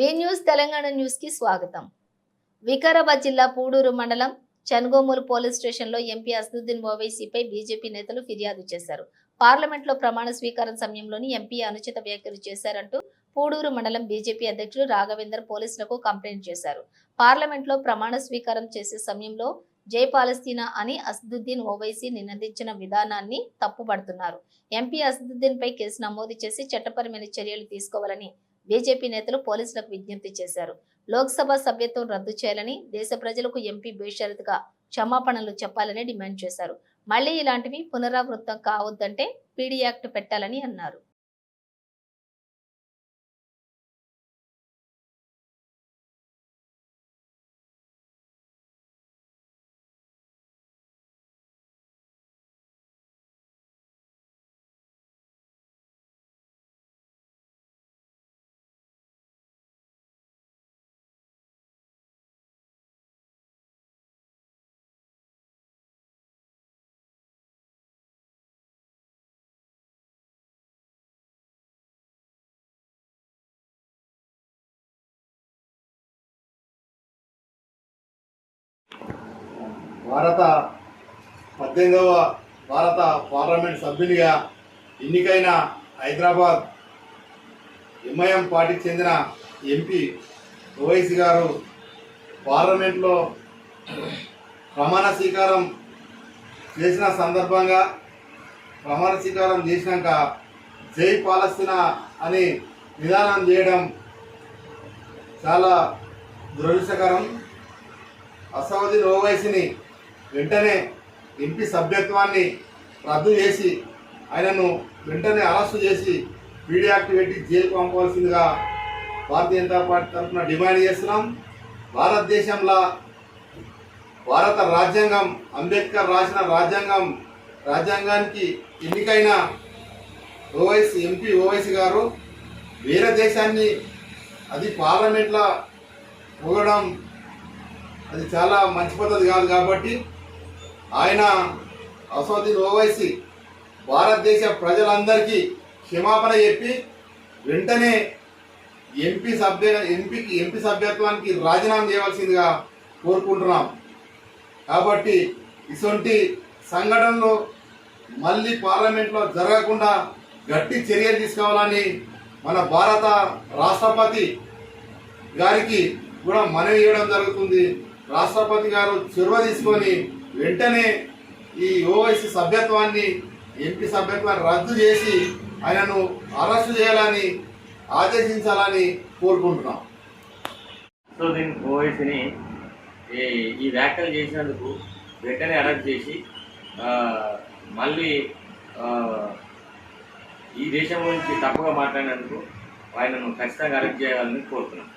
వి news Telangana న్యూస్కి స్వాగతం. వికారాబాద్ జిల్లా పూడూరు మండలం చన్గోమూరు పోలీస్ స్టేషన్లో ఎంపీ అసదుద్దీన్ ఓవైసీపై బీజేపీ నేతలు ఫిర్యాదు చేశారు. పార్లమెంట్లో ప్రమాణ స్వీకారం సమయంలోని ఎంపీ అనుచిత వ్యాఖ్యలు చేశారంటూ పూడూరు మండలం బీజేపీ అధ్యక్షుడు రాఘవేందర్ పోలీసులకు కంప్లైంట్ చేశారు. పార్లమెంట్లో ప్రమాణ స్వీకారం చేసే సమయంలో జై పాలస్తీనా అని అసదుద్దీన్ ఓవైసీ నినదించిన విధానాన్ని తప్పుపడుతున్నారు ఎంపీ అసదుద్దీన్ పై కేసు నమోదు చేసి చట్టపరమైన చర్యలు తీసుకోవాలని బీజేపీ నేతలు పోలీసులకు విజ్ఞప్తి చేశారు. లోక్సభ సభ్యత్వం రద్దు చేయాలని దేశ ప్రజలకు ఎంపీ బేషరతుగా క్షమాపణలు చెప్పాలని డిమాండ్ చేశారు. మళ్ళీ ఇలాంటివి పునరావృతం కావద్దంటే పీడీ యాక్ట్ పెట్టాలని అన్నారు. భారత పద్దెనిమిదవ భారత పార్లమెంట్ సభ్యునిగా ఎన్నికైన హైదరాబాద్ ఎంఐఎం పార్టీకి చెందిన ఎంపీ ఓవైసీ గారు పార్లమెంట్లో ప్రమాణ స్వీకారం చేసిన సందర్భంగా ప్రమాణ స్వీకారం చేసినాక జై పాలస్తీనా అని నిదానం చేయడం చాలా దురదృష్టకరం. అసౌదీన్ ఓవైసీని వెంటనే ఎంపీ సభ్యత్వాన్ని రద్దు చేసి ఆయనను వెంటనే అరెస్టు చేసి పీడీ యాక్ట్ పెట్టి జైలుకు పంపవలసిందిగా భారతీయ జనతా పార్టీ తరఫున డిమాండ్ చేస్తున్నాం. భారతదేశంలో భారత రాజ్యాంగం అంబేద్కర్ రాసిన రాజ్యాంగం రాజ్యాంగానికి ఎన్నికైన ఓవైసీ ఎంపీ ఓవైసీ గారు వేరే దేశాన్ని అది పార్లమెంట్లో పొగడం అది చాలా మంచి పద్ధతి కాదు కాబట్టి ఆయన అసౌద్దీన్ ఓవైసీ భారతదేశ ప్రజలందరికీ క్షమాపణ చెప్పి వెంటనే ఎంపీ సభ్య ఎంపీకి ఎంపీ సభ్యత్వానికి రాజీనామా చేయవలసిందిగా కోరుకుంటున్నాం. కాబట్టి ఇటువంటి సంఘటనలు మళ్ళీ పార్లమెంట్లో జరగకుండా గట్టి చర్యలు తీసుకోవాలని మన భారత రాష్ట్రపతి గారికి కూడా మనవి ఇవ్వడం జరుగుతుంది. రాష్ట్రపతి గారు చొరవ తీసుకొని వెంటనే ఈ ఓవైసీ సభ్యత్వాన్ని ఎంపీ సభ్యత్వాన్ని రద్దు చేసి ఆయనను అరెస్టు చేయాలని ఆదేశించాలని కోరుకుంటున్నాం. సో దీని ఓవైసీని ఈ ఈ వ్యాఖ్యలు చేసినందుకు వెంటనే అరెస్ట్ చేసి మళ్ళీ ఈ దేశం గురించి తప్పుగా మాట్లాడినందుకు ఆయనను ఖచ్చితంగా అరెస్ట్ చేయాలని కోరుతున్నాను